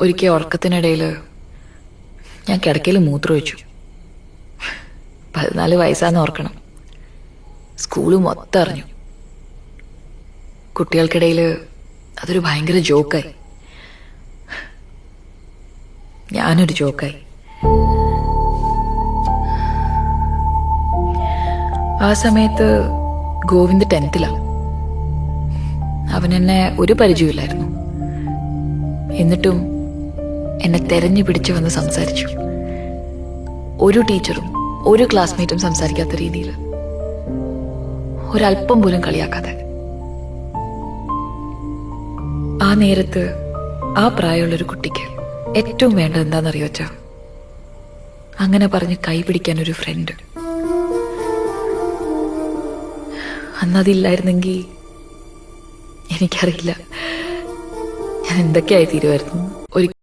ഒരിക്കൽ ഉറക്കത്തിനിടയിൽ ഞാൻ കിടക്കയിൽ മൂത്രം വെച്ചു പതിനാല് വയസ്സാന്ന് ഓർക്കണം. സ്കൂൾ മൊത്തം അറിഞ്ഞു. കുട്ടികൾക്കിടയിൽ അതൊരു ഭയങ്കര ജോക്കായി. ഞാനൊരു ജോക്കായി. ആ സമയത്ത് ഗോവിന്ദ് ടെൻത്തിലാണ് അവൻ എന്നെ ഒരു പരിചയമില്ലായിരുന്നു എന്നിട്ടും എന്നെ തെരഞ്ഞു പിടിച്ചു വന്ന് സംസാരിച്ചു. ഒരു ടീച്ചറും ഒരു ക്ലാസ്മേറ്റും സംസാരിക്കാത്ത രീതിയിൽ ഒരല്പം പോലും കളിയാക്കാതെ. ആ നേരത്ത് ആ പ്രായമുള്ളൊരു കുട്ടിക്ക് ഏറ്റവും വേണ്ടത് എന്താണെന്നറിയോ അച്ഛാ? അങ്ങനെ പറഞ്ഞ് കൈപിടിക്കാൻ ഒരു ഫ്രണ്ട് അന്നതില്ലായിരുന്നെങ്കിൽ എനിക്കറിയില്ല. ഞാൻ എന്തൊക്കെയായി തീരുമായിരുന്നു